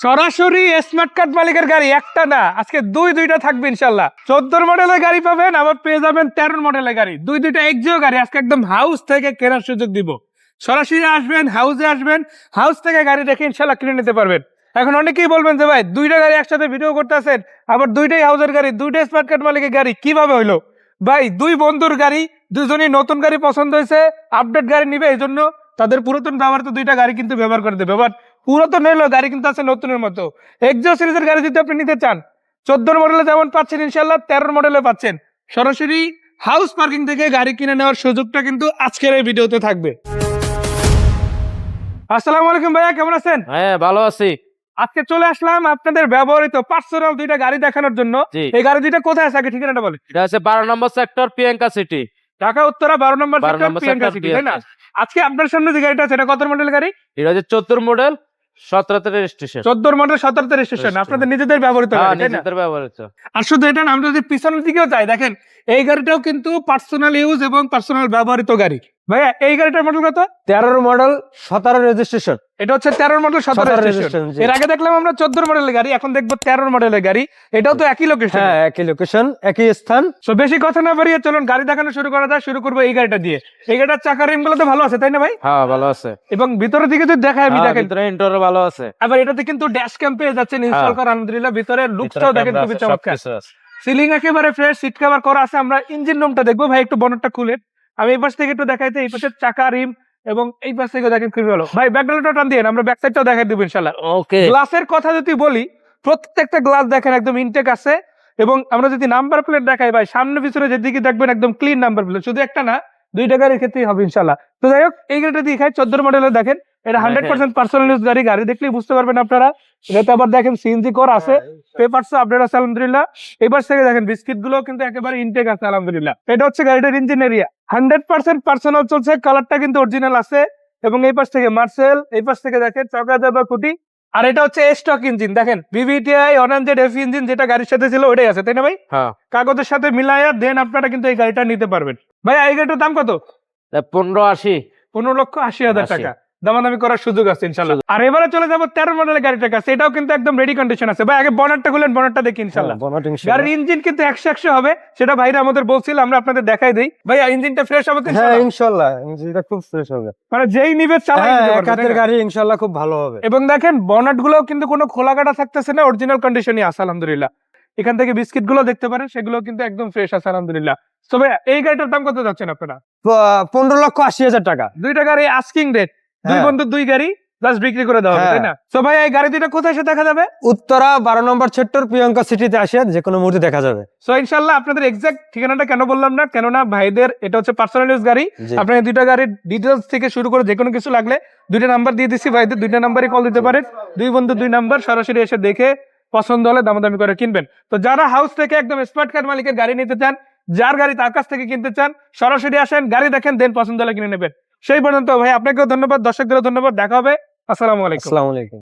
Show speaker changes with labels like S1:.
S1: সরাসরি smart card মালিকের গাড়ি, একটা না। আজকে দুই দুইটা থাকবে ইনশাল্লাহ। চোদ্দোর মডেলের গাড়ি পাবেন, আবার পেয়ে যাবেন তেরোর মডেলের গাড়ি। দুই দুইটা একজিও গাড়ি, আজকে একদম হাউস থেকে কেনার সুযোগ দিব। সরাসরি আসবেন হাউসে আসবেন হাউস থেকে গাড়ি দেখে ইনশাল্লাহ কিনে নিতে পারবেন। এখন অনেকেই বলবেন যে, ভাই, দুইটা গাড়ি একসাথে ভিডিও করতেছেন, আবার দুইটাই হাউসের গাড়ি দুইটাই স্মার্ট কার্ড মালিকের গাড়ি, কীভাবে হইল? ভাই, দুই বন্ধুর গাড়ি, দুজনই নতুন গাড়ি পছন্দ হয়েছে আপডেট গাড়ি নিবে এই জন্য তাদের পুরাতন ব্যবহার তো দুইটা গাড়ি কিন্তু ব্যবহার করে দেবে। বাট পুরাতন হলেও গাড়ি কিন্তু আছে নতুনের মতো। এক্সো সিরিজের গাড়ি যদি আপনি নিতে চান চোদ্দোর মডেলে যেমন পাচ্ছেন ইনশাল্লাহ তেরোর মডেলে পাচ্ছেন। সরাসরি হাউস পার্কিং থেকে গাড়ি কিনে নেওয়ার সুযোগটা কিন্তু আজকের এই ভিডিওতে থাকবে। আসসালামু আলাইকুম ভাইয়া কেমন আছেন?
S2: হ্যাঁ ভালো আছি।
S1: আজকে চলে আসলাম আপনাদের ব্যবহৃত পার্সোনাল দুইটা গাড়ি দেখানোর জন্য। এই গাড়ি দুইটা কোথায় আছে? আগে ঠিকানাটা বলে
S2: এটা হচ্ছে বারো নম্বর সেক্টর প্রিয়াঙ্কা সিটি
S1: ঢাকা উত্তরা বারো নম্বর সেক্টর প্রিয়াঙ্কা সিটি তাই না? আজকে আপনার সামনে যে গাড়িটা আছে এটা কত মডেল গাড়ি?
S2: এটা হচ্ছে চোদ্দোর মডেল সতেরোতে রেজিস্ট্রেশন
S1: চোদ্দোর মডেল সতেরো রেজিস্ট্রেশন আপনাদের নিজেদের ব্যবহৃত
S2: হ্যাঁ
S1: গাড়ি তাই না?
S2: নিজেদের ব্যবহৃত।
S1: আর শুধু এটা না আমরা যদি পিছনের দিকেও যাই দেখেন এই গাড়িটাও কিন্তু পার্সোনাল ইউজ এবং পার্সোনাল ব্যবহৃত গাড়ি। ভাইয়া এই গাড়িটার মডেল কত?
S3: তেরোর মডেল সতেরো রেজিস্ট্রেশন
S1: এটা হচ্ছে তেরোর মডেল সতেরো রেজিস্ট্রেশন এর আগে দেখলাম আমরা চোদ্দোর মডেলের গাড়ি এখন দেখব তেরোর মডেলের গাড়ি। এটাও তো একই লোকেশন
S3: হ্যাঁ একই লোকেশন একই স্থান।
S1: তো বেশি কথা না বাড়িয়ে চলুন গাড়ি দেখানো শুরু করা যায় শুরু করব এই গাড়িটা দিয়ে। এই গাড়িটার চাকার রিমগুলো তো ভালো আছে তাই না ভাই?
S2: হ্যাঁ ভালো আছে।
S1: এবং ভিতরের দিকে যদি দেখায় আমি
S2: হ্যাঁ,
S1: দেখেন।
S2: ভিতরে ইন্টোর ভালো আছে।
S1: আবার এটাতে কিন্তু ড্যাশ ক্যাম্প পেয়ে যাচ্ছেন ইনস্টল
S2: হ্যাঁ।
S1: করা আলহামদুলিল্লাহ। ভিতরে লুকসটাও দেখেন খুবই চমৎকার। সিলিং একেবারে ফ্রেশ সিট কভার করা আছে আমরা ইঞ্জিন রুমটা দেখব। ভাই একটু বনটটা খুলে। আমি এই পাশ থেকে একটু দেখাইতে এই পাশে চাকা রিম এবং এই পাশ থেকে দেখেন খুবই ভালো ভাই ব্যাকগ্রাউন্ডটা টান দিয়ে আমরা ব্যাক সাইডটাও দেখাই দেবো ইনশাল্লাহ
S2: ওকে
S1: গ্লাসের কথা যদি বলি প্রত্যেকটা গ্লাস দেখেন একদম ইনটেক আছে এবং আমরা যদি নাম্বার প্লেট দেখাই ভাই সামনে পিছনে যেদিকে দেখবেন একদম ক্লিন নাম্বার প্লেট শুধু একটা না দুইটা গাড়ির ক্ষেত্রেই হবে ইনশাল্লাহ তো যাই হোক এই গাড়িটা দেখাই চোদ্দ মডেলের দেখেন এটা হান্ড্রেড পার্সেন্ট পার্সোনাল ইউজ গাড়ি। গাড়ি দেখলেই বুঝতে পারবেন আপনারা। এটাতে আবার দেখেন সিএনজি কর আছে। পেপারস আপডেট আছে আলহামদুলিল্লাহ। এবার থেকে দেখেন বিস্কিটগুলো কিন্তু একেবারে ইনটেক আছে আলহামদুলিল্লাহ। এটা হচ্ছে গাড়িটার engine area hundred percent personal চলছে কালারটা কিন্তু অরিজিনাল আছে। এবং এই পাশ থেকে মার্সেল এই পাশ থেকে দেখেন চকা দেবা কুটি আর এটা হচ্ছে স্টক ইঞ্জিন দেখেন বিভিটিআই অনানজেড এফ ইঞ্জিন যেটা গাড়ির সাথে ছিল ওটাই আছে তাই না ভাই?
S2: হ্যাঁ।
S1: কাগজের সাথে মিলাইয়া দেন আপনারা কিন্তু এই গাড়িটা নিতে পারবেন। ভাই এই গাড়িটার দাম কত?
S2: পনেরো আশি।
S1: পনেরো লক্ষ আশি হাজার টাকা। দামাদামি করার সুযোগ আছে ইনশাল্লাহ। আর এবারে চলে যাব তেরো মডেলের গাড়িটার কাছে। এটাও কিন্তু একদম রেডি কন্ডিশন আছে। ভাই আগে বনারটা খুলেন বনারটা দেখি ইনশাল্লাহ। গাড়ির ইঞ্জিন কিন্তু একশো একশো হবে সেটা ভাইরা আমাদের বলছিল আমরা আপনাদের দেখাই দিই। ভাই ইঞ্জিনটা ফ্রেশ হবে
S3: হ্যাঁ
S1: ইনশাল্লাহ?
S3: এটা খুব ফ্রেশ হবে।
S1: মানে যেই নিবে চালাই
S3: হ্যাঁ
S1: তাই
S3: গাড়ি ইনশাল্লাহ খুব ভালো হবে।
S1: এবং দেখেন বনাটগুলো কিন্তু কোনো খোলা কাটা থাকতেছে না অরিজিনাল কন্ডিশনই আছে আলহামদুলিল্লাহ। এখান থেকে বিস্কিটগুলো দেখতে পারেন সেগুলো কিন্তু একদম ফ্রেশ আছে আলহামদুলিল্লাহ। তো ভাই এই গাড়িটার দাম কত যাচ্ছেন আপনারা?
S3: পনেরো লক্ষ আশি হাজার টাকা।
S1: দুই দুইটা গাড়ি আস্কিং রেট দুই
S3: হ্যাঁ।
S1: বন্ধু দুই গাড়ি প্লাস বিক্রি করে দেওয়া হবে
S3: হ্যাঁ।
S1: তাই না? তো ভাই এই গাড়ি দুইটা কোথায় এসে দেখা যাবে?
S3: উত্তরা বারো নম্বর সেক্টর প্রিয়ঙ্কা সিটিতে আসে যে কোনো মুহূর্তে দেখা যাবে।
S1: সো ইনশাল্লাহ আপনাদের এক্সাক্ট ঠিকানাটা কেন বললাম না কেননা ভাইদের এটা হচ্ছে পার্সোনাল ইউজ গাড়ি।
S3: জি।
S1: আপনার দুইটা গাড়ির ডিটেলস থেকে শুরু করে যে কোনো কিছু লাগলে দুইটা নাম্বার দিয়ে দিচ্ছি ভাইদের দুইটা নাম্বারই কল দিতে পারেন। দুই বন্ধু দুই নাম্বার সরাসরি এসে দেখে পছন্দ হলে দামাদামি করে কিনবেন। তো যারা হাউস থেকে একদম স্মার্ট কার মালিকের গাড়ি নিতে চান যার গাড়ি তার কাছ থেকে কিনতে চান সরাসরি আসেন গাড়ি দেখেন দেন পছন্দ হলে কিনে নেবেন। সেই পর্যন্ত ভাই আপনাকেও ধন্যবাদ দর্শকদেরও ধন্যবাদ দেখা হবে। আসসালামু আলাইকুম।
S3: আসসালামু আলাইকুম।